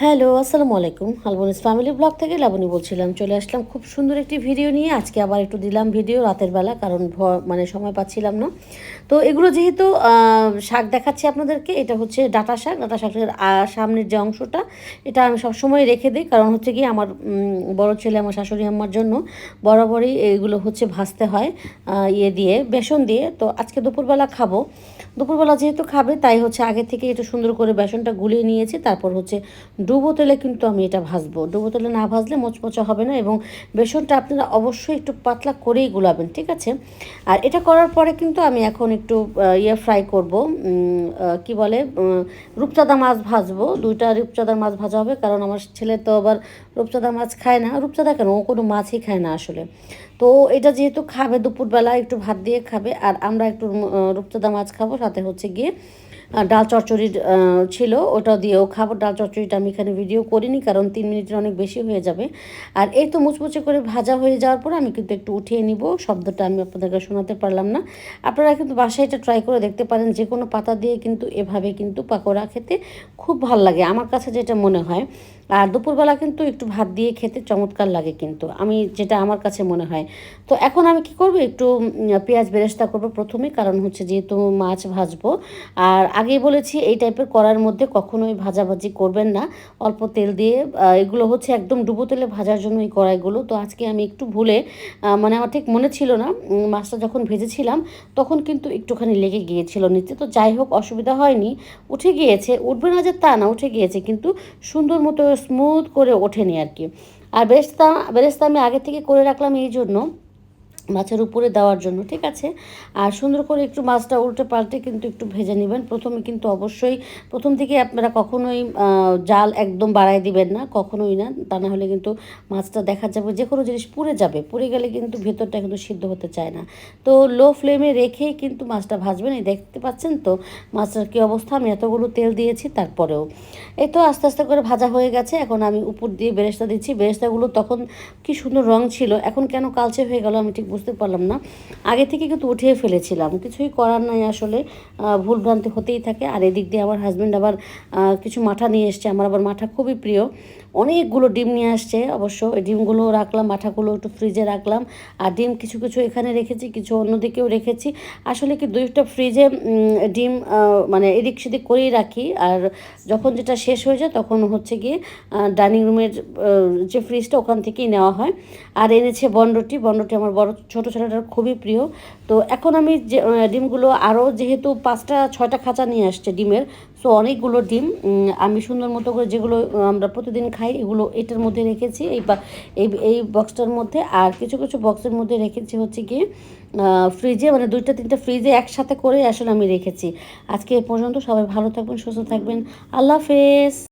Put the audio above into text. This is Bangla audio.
হ্যালো, আসসালামু আলাইকুম। হালবনিস ফ্যামিলি ব্লগ থেকে লাবণী বলছিলাম, চলে আসলাম খুব সুন্দর একটি ভিডিও নিয়ে। আজকে আবার একটু দিলাম ভিডিও রাতের বেলা, কারণ মানে সময় পাচ্ছিলাম না। তো এগুলো যেহেতু শাক দেখাচ্ছি আপনাদেরকে, এটা হচ্ছে ডাটা শাক। ডাটা শাকের সামনের যে অংশটা, এটা আমি সবসময় রেখে দিই। কারণ হচ্ছে কি, আমার বড় ছেলে, আমার শাশুড়ি আম্মার জন্য বরাবরই এগুলো হচ্ছে ভাজতে হয় ইয়ে দিয়ে, বেসন দিয়ে। তো আজকে দুপুরবেলা খাব। দুপুরবেলা যেহেতু খাবে, তাই হচ্ছে আগে থেকে একটু সুন্দর করে বেসনটা গুলিয়ে নিয়েছি, তারপর হচ্ছে ডুবো তেলে কিন্তু আমি এটা ভাজবো। ডুবো তেলে না ভাজলে মোচমোচা হবে না এবং বেসনটা আপনারা অবশ্যই একটু পাতলা করেই গুলাবেন, ঠিক আছে? আর এটা করার পরে কিন্তু আমি এখন একটু ইয়ে ফ্রাই করব কি বলে রূপচাঁদা মাছ ভাজবো। দুইটা রূপচাঁদার মাছ ভাজা হবে, কারণ আমার ছেলে তো আবার রূপচাঁদা মাছ খায় না। রূপচাঁদা কেন? ও কোনো মাছই খায় না আসলে। তো এটা যেহেতু খাবে দুপুরবেলা একটু ভাত দিয়ে খাবে আর আমরা একটু রূপচাঁদা মাছ খাব সাথে হচ্ছে গিয়ে ডাল চচ্চড়ির আহ, ছিল ওটা দিয়েও খাব। ডাল চচ্চড়িটা আমি এখানে ভিডিও করিনি কারণ তিন মিনিটের অনেক বেশি হয়ে যাবে। আর এই তো মুচমুচে করে ভাজা হয়ে যাওয়ার পর আমি কিন্তু একটু উঠিয়ে নিব শব্দটা আমি আপনাদেরকে শোনাতে পারলাম না। আপনারা কিন্তু বাসায় এটা ট্রাই করে দেখতে পারেন যে কোনো পাতা দিয়ে কিন্তু এভাবে কিন্তু পাকোড়া খেতে খুব ভালো লাগে আমার কাছে যেটা মনে হয়। আর দুপুরবেলা কিন্তু একটু ভাত দিয়ে খেতে চমৎকার লাগে কিন্তু। আমি যেটা আমার কাছে মনে হয়। তো এখন আমি কি করব? একটু পেঁয়াজ বেরেস্তা করব প্রথমে, কারণ হচ্ছে যেহেতু মাছ ভাজবো। আর আগেই বলেছি, এই টাইপের করার মধ্যে কখনোই ভাজাভাজি করবেন না। অল্প তেল দিয়ে এগুলো হচ্ছে একদম ডুবো তেলে ভাজার জন্য এই কড়াইগুলো। তো আজকে আমি একটু ভুলে মানে আমার ঠিক মনে ছিল না মাছটা যখন ভেজেছিলাম, তখন কিন্তু একটুখানি লেগে গিয়েছিল নিচে। তো যাই হোক, অসুবিধা হয়নি, উঠে গিয়েছে। উঠবে না যে তা না, উঠে গিয়েছে। কিন্তু সুন্দর মতো স্মুথ করে ওঠেনি আর কি। আর বেরেস্তা বেরেস্তা আমি আগে থেকে করে রাখলাম এই জন্য। মাছের উপরে দেওয়ার জন্য, ঠিক আছে? আর সুন্দর করে একটু মাছটা উল্টে পাল্টে কিন্তু একটু ভেজে নেবেন। প্রথমে কিন্তু অবশ্যই প্রথম থেকে আপনারা কখনোই জাল একদম বাড়াই দিবেন না, কখনোই না। তা না হলে কিন্তু মাছটা দেখা যাবে যে কোনো জিনিস পুড়ে যাবে। পুড়ে গেলে কিন্তু ভেতরটা কিন্তু সিদ্ধ হতে চায় না। তো লো ফ্লেমে রেখেই কিন্তু মাছটা ভাজবেন। এই দেখতে পাচ্ছেন তো? মাছটার কী অবস্থা? আমি এতগুলো তেল দিয়েছি, তারপরেও। এই তো আস্তে আস্তে করে ভাজা হয়ে গেছে। এখন আমি উপর দিয়ে বেরেস্তা দিচ্ছি। বেরেস্তাগুলো তখন কি সুন্দর রং ছিল, এখন কেন কালচে হয়ে গেল আমি ঠিক বুঝতে পারলাম না। আগে থেকে কিন্তু উঠিয়ে ফেলেছিলাম। কিছুই করার নাই আসলে। ভুল ভুলভ্রান্তি হতেই থাকে। আর এদিক দিয়ে আমার হাজব্যান্ড আবার কিছু মাঠা নিয়ে এসছে। আমার আবার মাঠা খুবই প্রিয়। অনেকগুলো ডিম নিয়ে আসছে অবশ্য। এই ডিমগুলো রাখলাম মাঠাগুলো একটু ফ্রিজে রাখলাম। আর ডিম কিছু কিছু এখানে রেখেছি, কিছু অন্যদিকেও রেখেছি। আসলে কি দুইটা ফ্রিজে ডিম মানে এদিক সেদিক করেই রাখি। আর যখন যেটা শেষ হয়ে যায় তখন হচ্ছে গিয়ে ডাইনিং রুমের যে ফ্রিজটা ওখান থেকেই নেওয়া হয়। আর এনেছে বনরুটি বনরুটি আমার বড়, ছোটো ছেলেটার খুবই প্রিয়। তো এখন আমি যে ডিমগুলো আরও যেহেতু পাঁচটা, ছয়টা খাঁচা নিয়ে আসছে ডিমের সো অনেকগুলো ডিম আমি সুন্দর মতো করে যেগুলো আমরা প্রতিদিন খাই এগুলো এটার মধ্যে রেখেছি, এই এই এই বক্সটার মধ্যে। আর কিছু কিছু বক্সের মধ্যে রেখেছি হচ্ছে কি ফ্রিজে মানে দুইটা, তিনটা ফ্রিজে একসাথে করে আসলে আমি রেখেছি। আজকে এ পর্যন্ত সবাই ভালো থাকবেন, সুস্থ থাকবেন। আল্লাহ হাফেজ।